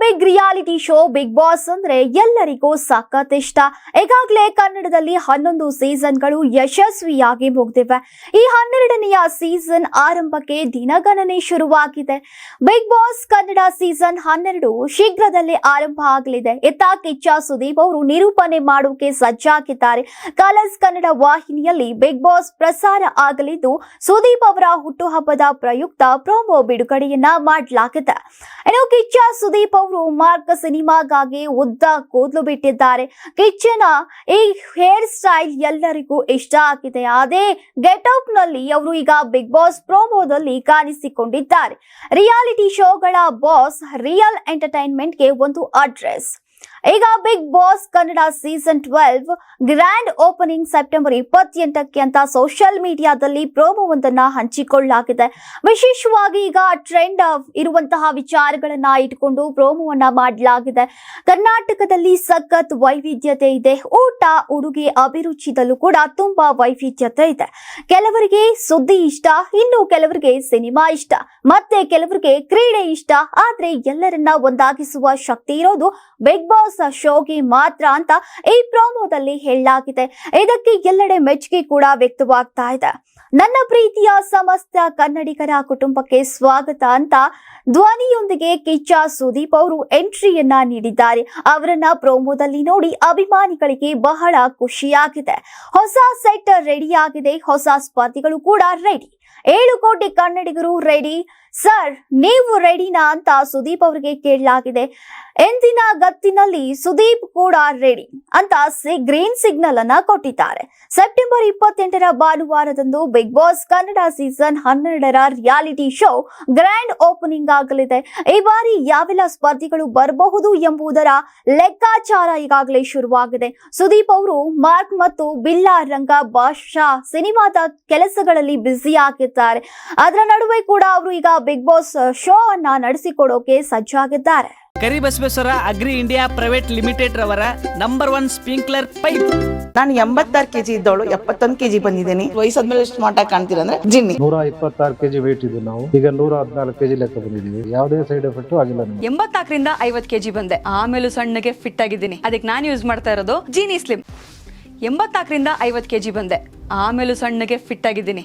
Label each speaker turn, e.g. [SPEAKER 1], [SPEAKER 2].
[SPEAKER 1] Big reality show Bigg Boss ಅಂದ್ರೆ ಎಲ್ಲರಿಗೂ ಸಖತ್ ಇಷ್ಟ ಈಗಾಗಲೇ ಕನ್ನಡದಲ್ಲಿ ಹನ್ನೊಂದು ಸೀಸನ್ಗಳು ಯಶಸ್ವಿಯಾಗಿ ಮುಗಿದಿವೆ. ಈ ಹನ್ನೆರಡನೆಯ ಸೀಸನ್ ಆರಂಭಕ್ಕೆ ದಿನಗಣನೆ ಶುರುವಾಗಿದೆ. ಬಿಗ್ ಬಾಸ್ ಕನ್ನಡ ಸೀಸನ್ ಹನ್ನೆರಡು ಶೀಘ್ರದಲ್ಲೇ ಆರಂಭ ಆಗಲಿದೆ. ಇತ್ತ ಕಿಚ್ಚ ಸುದೀಪ್ ಅವರು ನಿರೂಪಣೆ ಮಾಡೋಕೆ ಸಜ್ಜಾಗಿದ್ದಾರೆ. ಕಲರ್ಸ್ ಕನ್ನಡ ವಾಹಿನಿಯಲ್ಲಿ ಬಿಗ್ ಬಾಸ್ ಪ್ರಸಾರ ಆಗಲಿದ್ದು, ಸುದೀಪ್ ಅವರ ಹುಟ್ಟುಹಬ್ಬದ ಪ್ರಯುಕ್ತ ಪ್ರೋಮೋ ಬಿಡುಗಡೆಯನ್ನ ಮಾಡಲಾಗಿದೆ. ಕಿಚ್ಚ ಸುದೀಪ್ ಅವರು ಮಾರ್ಕ್ ಸಿನಿಮಾಗಾಗಿ ಉದ್ದ ಕೂದಲು ಬಿಟ್ಟಿದ್ದಾರೆ. ಕಿಚ್ಚನ ಈ ಹೇರ್ ಸ್ಟೈಲ್ ಎಲ್ಲರಿಗೂ ಇಷ್ಟ ಆಗಿದೆ. ಅದೇ ಗೆಟಪ್ನಲ್ಲಿ ಅವರು ಈಗ ಬಿಗ್ ಬಾಸ್ ಪ್ರೋಮೋದಲ್ಲಿ ಕಾಣಿಸಿಕೊಂಡಿದ್ದಾರೆ. ರಿಯಾಲಿಟಿ ಶೋಗಳ ಬಾಸ್ ರಿಯಲ್ ಎಂಟರ್ಟೈನ್ಮೆಂಟ್ಗೆ ಒಂದು ಅಡ್ರೆಸ್. ಈಗ Bigg Boss Kannada season twelve grand opening September ಇಪ್ಪತ್ತೆಂಟಕ್ಕೆ ಅಂತ ಸೋಷಿಯಲ್ ಮೀಡಿಯಾದಲ್ಲಿ ಪ್ರೋಮೋವೊಂದನ್ನ ಹಂಚಿಕೊಳ್ಳಲಾಗಿದೆ. ವಿಶೇಷವಾಗಿ ಈಗ ಟ್ರೆಂಡ್ ಇರುವಂತಹ ವಿಚಾರಗಳನ್ನ ಇಟ್ಕೊಂಡು ಪ್ರೋಮೋವನ್ನ ಮಾಡಲಾಗಿದೆ. ಕರ್ನಾಟಕದಲ್ಲಿ ಸಖತ್ ವೈವಿಧ್ಯತೆ ಇದೆ. ಊಟ, ಉಡುಗೆ, ಅಭಿರುಚಿದಲ್ಲೂ ಕೂಡ ತುಂಬಾ ವೈವಿಧ್ಯತೆ ಇದೆ. ಕೆಲವರಿಗೆ ಸುದ್ದಿ ಇಷ್ಟ, ಇನ್ನು ಕೆಲವರಿಗೆ ಸಿನಿಮಾ ಇಷ್ಟ, ಮತ್ತೆ ಕೆಲವರಿಗೆ ಕ್ರೀಡೆ ಇಷ್ಟ, ಆದ್ರೆ ಎಲ್ಲರನ್ನ ಒಂದಾಗಿಸುವ ಶಕ್ತಿ ಇರೋದು ಬಿಗ್ ಬಾಸ್ ಶೋಗೆ ಮಾತ್ರ ಅಂತ ಈ ಪ್ರೋಮೋದಲ್ಲಿ ಹೇಳಲಾಗಿದೆ. ಇದಕ್ಕೆ ಎಲ್ಲೆಡೆ ಮೆಚ್ಚುಗೆ ಕೂಡ ವ್ಯಕ್ತವಾಗ್ತಾ ಇದೆ. ನನ್ನ ಪ್ರೀತಿಯ ಸಮಸ್ತ ಕನ್ನಡಿಗರ ಕುಟುಂಬಕ್ಕೆ ಸ್ವಾಗತ ಅಂತ ಧ್ವನಿಯೊಂದಿಗೆ ಕಿಚ್ಚ ಸುದೀಪ್ ಅವರು ಎಂಟ್ರಿಯನ್ನ ನೀಡಿದ್ದಾರೆ. ಅವರನ್ನ ಪ್ರೋಮೋದಲ್ಲಿ ನೋಡಿ ಅಭಿಮಾನಿಗಳಿಗೆ ಬಹಳ ಖುಷಿಯಾಗಿದೆ. ಹೊಸ ಸೆಟ್ ರೆಡಿಯಾಗಿದೆ ಹೊಸ ಸ್ಪರ್ಧಿಗಳು ಕೂಡ ರೆಡಿ. ಏಳು ಕೋಟಿ ಕನ್ನಡಿಗರು ರೆಡಿ ಸರ್ ನೀವು ರೆಡಿನಾ ಅಂತ ಸುದೀಪ್ ಅವರಿಗೆ ಕೇಳಲಾಗಿದೆ. ಎಂದಿನ ಗತ್ತಿನಲ್ಲಿ ಸುದೀಪ್ ಕೂಡ ರೆಡಿ ಅಂತ ಸಿ ಗ್ರೀನ್ ಸಿಗ್ನಲ್ ಅನ್ನ ಕೊಟ್ಟಿದ್ದಾರೆ. ಸೆಪ್ಟೆಂಬರ್ ಇಪ್ಪತ್ತೆಂಟರ ಭಾನುವಾರದಂದು ಬಿಗ್ ಬಾಸ್ ಕನ್ನಡ ಸೀಸನ್ ಹನ್ನೆರಡರ ರಿಯಾಲಿಟಿ ಶೋ ಗ್ರ್ಯಾಂಡ್ ಓಪನಿಂಗ್ ಆಗಲಿದೆ. ಈ ಬಾರಿ ಯಾವೆಲ್ಲ ಸ್ಪರ್ಧಿಗಳು ಬರಬಹುದು ಎಂಬುದರ ಲೆಕ್ಕಾಚಾರ ಈಗಾಗಲೇ ಶುರುವಾಗಿದೆ. ಸುದೀಪ್ ಅವರು ಮಾರ್ಕ್ ಮತ್ತು ಬಿಲ್ಲಾ ರಂಗ ಬಾಷಾ ಸಿನಿಮಾದ ಕೆಲಸಗಳಲ್ಲಿ ಬ್ಯುಸಿ ಆಗಿದ್ದಾರೆ ಅದರ ನಡುವೆ ಕೂಡ ಅವರು ಈಗ ಬಿಗ್ ಬಾಸ್ ಶೋ ಅನ್ನ ನಡೆಸಿಕೊಡೋಕೆ ಸಜ್ಜಾಗಿದ್ದಾರೆ.
[SPEAKER 2] Karibasaveshwara agri India private limited ರವರ ನಂಬರ್ ಒನ್ ಸ್ಪ್ರಿಂಕ್ಲರ್ ಪೈಪ್.
[SPEAKER 3] ನಾನು ಎಂಬತ್ತಾರು ಕೆಜಿ ಇದ್ದವಳು ಎಪ್ಪತ್ತೊಂದು ಕೆಜಿ ಬಂದಿದ್ದೀನಿ. ವಯಸ್ಸಾದ್ಮೇಲೆ ಸ್ಮಾರ್ಟ್ ಆಗಿ ಕಾಣ್ತೀರ ಅಂದ್ರೆ ಜಿನ್ನಿ.
[SPEAKER 4] ನೂರ ಇಪ್ಪತ್ತಾರು ಕೆಜಿ ವೇಟ್ ಇದ್ದು ನಾವು. ಈಗ ನೂರ ಹದಿನಾಲ್ಕು ಕೆಜಿ ಲೆಕ್ಕ ಬಂದಿದ್ದೀವಿ. ಯಾವುದೇ ಸೈಡ್ ಎಫೆಕ್ಟ್ ಆಗಿಲ್ಲ ಎಂಬತ್ತಾಕರಿಂದ
[SPEAKER 5] ಎಂಬತ್ನಾಲ್ಕರಿಂದ ಐವತ್ ಕೆಜಿ ಬಂದೆ. ಆಮೇಲೂ ಸಣ್ಣಗೆ ಫಿಟ್ ಆಗಿದ್ದೀನಿ. ಅದಕ್ಕೆ ನಾನು ಯೂಸ್ ಮಾಡ್ತಾ ಇರೋದು ಜೀನಿ ಸ್ಲಿಮ್ ಎಂಬತ್ನಾಲ್ಕರಿಂದ ಐವತ್ತು ಕೆಜಿ ಬಂದೆ. ಆಮೇಲೂ ಸಣ್ಣಗೆ ಫಿಟ್ ಆಗಿದ್ದೀನಿ.